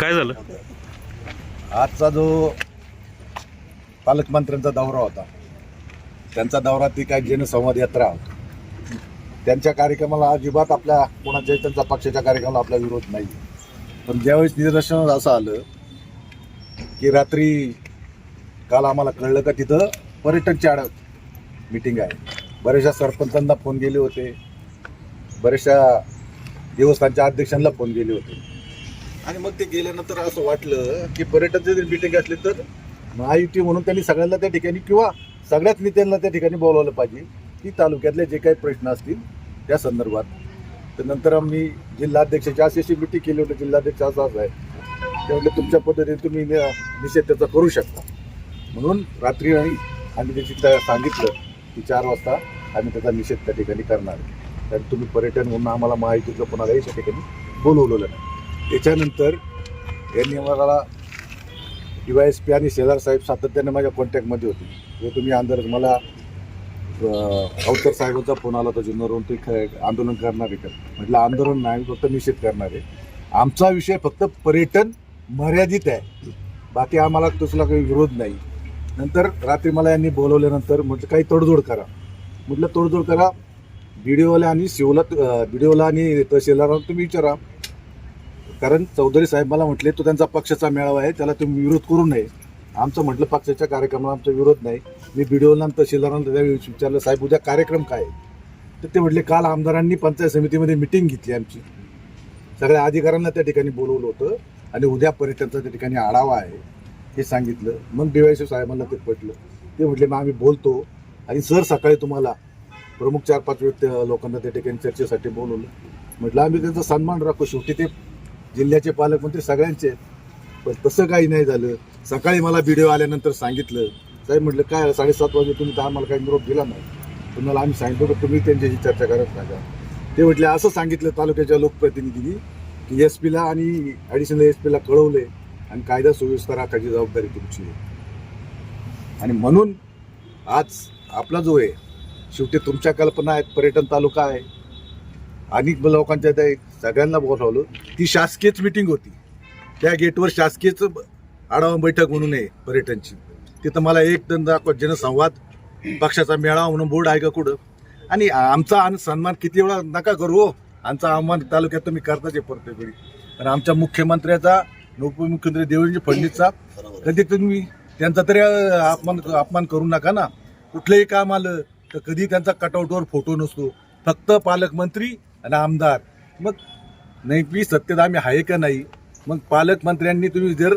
काय झालं? आजचा जो पालकमंत्र्यांचा दौरा होता त्यांचा दौरा ती काय जनसंवाद यात्रा त्यांच्या कार्यक्रमाला अजिबात आपल्या कोणाच्या त्यांचा पक्षाच्या कार्यक्रमाला आपला विरोध नाही पण ज्यावेळेस निदर्शनात असं आलं की रात्री काल आम्हाला कळलं का तिथं पर्यटनची आड मिटिंग आहे. बऱ्याचशा सरपंचांना फोन गेले होते. बऱ्याचशा देवस्थानच्या अध्यक्षांना फोन गेले होते. आणि मग ते गेल्यानंतर असं वाटलं की पर्यटनचे जर मिटिंग असली तर महायुती म्हणून त्यांनी सगळ्यांना त्या ठिकाणी किंवा सगळ्याच नेत्यांना त्या ठिकाणी बोलावलं पाहिजे की तालुक्यातले जे काही प्रश्न असतील त्या संदर्भात. तर नंतर आम्ही जिल्हाध्यक्षाची अशी अशी मिटिंग केली होती. जिल्हाध्यक्ष असं असं आहे. त्यामुळे तुमच्या पद्धतीने तुम्ही निषेध त्याचा करू शकता. म्हणून रात्री नाही आम्ही त्याची त्या- सांगितलं की चार वाजता आम्ही त्याचा निषेध त्या ठिकाणी करणार. कारण तुम्ही पर्यटन म्हणून आम्हाला माहितीचं कोणालाही त्या ठिकाणी बोलवलेलं नाही. त्याच्यानंतर यांनी मला डी वाय एस पी आणि शेलार साहेब सातत्याने माझ्या कॉन्टॅक्टमध्ये होते. जे तुम्ही अंदर मला अवतर साहेबांचा फोन आला होता जुन्नरवरून ते ख- आंदोलन करणार आहे का? म्हटलं आंदोलन नाही फक्त निषेध करणार आहे. आमचा विषय फक्त पर्यटन मर्यादित आहे. बाकी आम्हाला दुसरा काही विरोध नाही. नंतर रात्री मला यांनी बोलवल्यानंतर म्हटलं काही तडजोड करा. म्हटलं तडजोड करा. व्हिडिओला आणि शिवला ओला आणि तहसीलदारांना तुम्ही विचारा. कारण चौधरी साहेब मला म्हटले तो त्यांचा पक्षाचा मेळावा आहे त्याला तुम्ही विरोध करू नये. आमचं म्हटलं पक्षाच्या कार्यक्रमाला आमचा विरोध नाही. मी व्हिडिओला आणि तहसीलदारांना त्यावेळी विचारलं साहेब उद्या कार्यक्रम काय आहे? तर ते म्हटले काल आमदारांनी पंचायत समितीमध्ये मिटिंग घेतली आमची. सगळ्या अधिकाऱ्यांना त्या ठिकाणी बोलवलं होतं आणि उद्या पर्यटनचा त्या ठिकाणी आढावा आहे. हे सांगितलं. मग डीवायसी साहेबांना ते पटलं. ते म्हटले मग आम्ही बोलतो आणि सर सकाळी तुम्हाला प्रमुख चार पाच व्यक्ती लोकांना त्या ठिकाणी चर्चेसाठी बोलवलं. म्हटलं आम्ही त्यांचा सन्मान राखू शेवटी ते जिल्ह्याचे पालकमंत्री सगळ्यांचे आहेत. पण तसं काही नाही झालं. सकाळी मला व्हिडिओ आल्यानंतर सांगितलं. साहेब म्हटलं काय साडेसात वाजे तुम्ही तर आम्हाला काही निरोप दिला नाही. तुम्हाला आम्ही सांगितलं की तुम्ही त्यांच्याशी चर्चा करत राहा. ते म्हटले असं सांगितलं तालुक्याच्या लोकप्रतिनिधींनी की एस पीला आणि ॲडिशनल एस पीला कळवले आणि कायदा सुव्यवस्था राखायची जबाबदारी तुमची आहे. आणि म्हणून आज आपला जो आहे शेवटी तुमच्या कल्पना आहेत पर्यटन तालुका आहे. अनेक लोकांच्या त्या सगळ्यांना बोलावलं. ती शासकीयच मिटिंग होती. त्या गेटवर शासकीयच आढावा बैठक म्हणून आहे पर्यटनची. तिथं मला एक दंदा जनसंवाद पक्षाचा मेळावा म्हणून बोर्ड आहे का कुठं? आणि आमचा आणि सन्मान किती वेळा नका करू हो. आमचा आव्हान तालुक्यात तुम्ही करताच आहे प्रत्येक वेळी. पण आमच्या मुख्यमंत्र्याचा उपमुख्यमंत्री देवेंद्र फडणवीसचा कधी तुम्ही त्यांचा तरी अपमान अपमान करू नका ना. कुठलंही काम आलं तर कधी त्यांचा कटआउटवर फोटो नसतो. फक्त पालकमंत्री आणि आमदार. मग नाही मी सत्तेत आम्ही आहे का नाही? मग पालकमंत्र्यांनी तुम्ही जर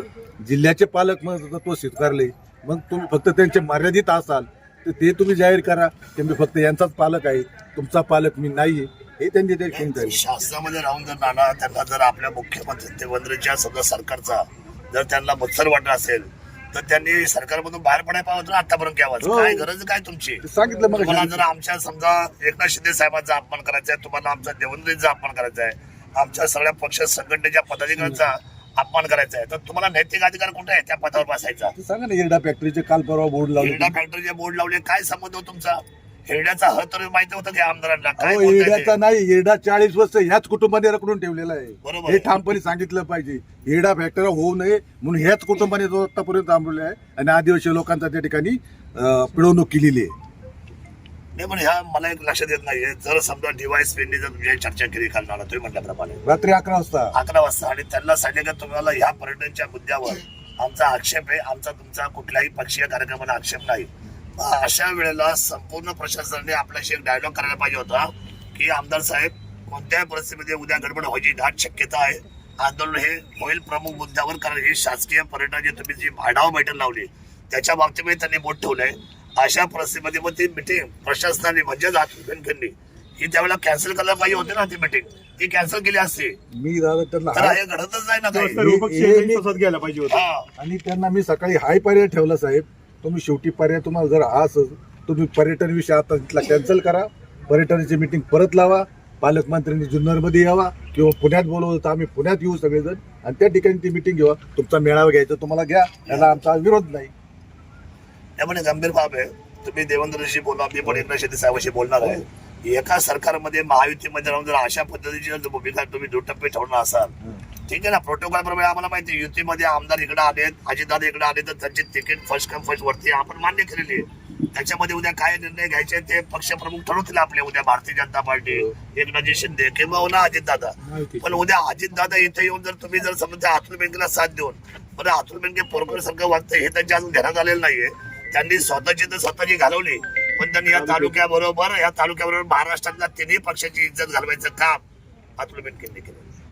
जिल्ह्याचे पालकमंत्रित्व स्वीकारले. मग तुम्ही फक्त त्यांचे मर्यादित असाल तर ते तुम्ही जाहीर करा की मी फक्त यांचाच पालक आहे तुमचा पालक मी नाही आहे. हे त्यांनी ते शासनामध्ये राहून जर नाना त्यांना जर आपल्या मुख्यमंत्री देवेंद्रच्या सगळं सरकारचा जर त्यांना मत्सर वाटत असेल तर त्यांनी सरकारमधून बाहेर पडायला पाहिजे होतं ना आतापर्यंत घ्यावं हो. काय गरज काय तुमची? सांगितलं मग तुम्हाला जर आमच्या समजा एकनाथ शिंदे साहेबांचा अपमान करायचा आहे तुम्हाला आमचा देवेंद्रचा अपमान करायचा आहे आमच्या सगळ्या पक्ष संघटनेच्या पदाधिकाऱ्यांचा अपमान करायचा आहे तर तुम्हाला नैतिक अधिकार कुठे आहे त्या पदावर बसायचा? सांगा ना हिरडा फॅक्टरीचे काल परवा बोर्ड लावले. हिरडा फॅक्टरीचे बोर्ड लावले काय संबंध हो तुमचा? हिरड्याचा ह तर माहिती होतं की आमदारांना काय अहो बोलताय ते? येड्याचा नाही येडा चाळीस वर्ष ह्याच कुटुंबाने रकडून ठेवलेला आहे. बरोबर हे. ठामपणे सांगितलं पाहिजे. येडा फॅक्टर होऊ नये म्हणून ह्याच कुटुंबाने तो आतापर्यंत थांबवले आहे आणि आदिवासी लोकांचा त्या ठिकाणी अं, पिळवणूक केलेली आहे. नाही पण ह्या मला एक लक्षात येत नाहीये जर समजा डिवाइस पेननी जर तुमची चर्चा केली काल नाना तुम्ही म्हटल्याप्रमाणे. रात्री अकरा वाजता. अकरा वाजता. आणि त्यांना सांगितलं तुम्हाला ह्या पर्यटनच्या मुद्द्यावर आमचा आक्षेप आहे. आमचा तुमचा कुठल्याही पक्षीय कार्यक्रमाला आक्षेप नाही. अशा वेळेला संपूर्ण प्रशासनाने आपल्याशी एक डायलॉग करायला पाहिजे होता की आमदार साहेब कोणत्याही परिस्थितीमध्ये उद्या गडबड व्हायची दाट शक्यता आहे. आंदोलन हे होईल प्रमुख मुद्द्यावर कारण ही शासकीय पर्यटन जे तुम्ही जी आढावा बैठक लावली त्याच्या बाबतीमध्ये त्यांनी बोट ठेवलंय. अशा परिस्थितीमध्ये मग ती मिटिंग प्रशासनाने म्हणजे जात ही त्यावेळेला कॅन्सल करायला पाहिजे होती ना ती मिटिंग ती कॅन्सल केली असती. मी दादा त्यांना तर हाय- हे घडतच नाही ना काही. हे- हे- पाहिजे होता. हा. आणि त्यांना मी सकाळी हाय पर्याय ठेवला साहेब. तुम्ही शेवटी पर्याय तुम्हाला जर आज तुम्ही पर्यटन विषय आता तिथला कॅन्सल करा. पर्यटनाची मिटिंग परत लावा. पालकमंत्र्यांनी जुन्नरमध्ये यावा किंवा पुण्यात बोलवलं तर आम्ही पुण्यात येऊ सगळेजण. आणि त्या ठिकाणी ती मिटिंग घेऊ तुमचा मेळावा घ्यायचा तुम्हाला घ्या. याला आमचा विरोध नाही. त्यामुळे गंभीर बाब आहे. तुम्ही देवेंद्रशी बोला. मी पण एकनाथ शेती साहेबांशी बोलणार आहे. एका सरकारमध्ये महायुतीमध्ये राहून जर अशा पद्धतीची जर भूमिका तुम्ही दुटप्पे ठेवणार असाल ठीक आहे ना? प्रोटोकॉल प्रमाणे आम्हाला माहिती युतीमध्ये आमदार इकडे आलेत अजितदादा इकडे आले तर त्यांची तिकीट फर्स्ट कम फर्स्ट वरती आपण मान्य केलेली आहे. त्याच्यामध्ये उद्या काय निर्णय घ्यायचे ते पक्षप्रमुख ठरवतील आपले. उद्या भारतीय जनता पार्टी एकनाथजी शिंदे किंवा ना अजितदादा. पण उद्या अजितदादा इथे येऊन जर तुम्ही जर समजा अतुल बेनकेला साथ देऊन बरं अतुल बेनके पोरकर सारखं वाटतं हे त्यांच्या अजून ध्यानात आलेलं नाहीये. त्यांनी स्वतःची तर स्वतःची घालवली. पण त्यांनी या तालुक्याबरोबर या तालुक्याबरोबर महाराष्ट्रातल्या तिन्ही पक्षाची इज्जत घालवायचं काम अतुल बेनकेंनी केलं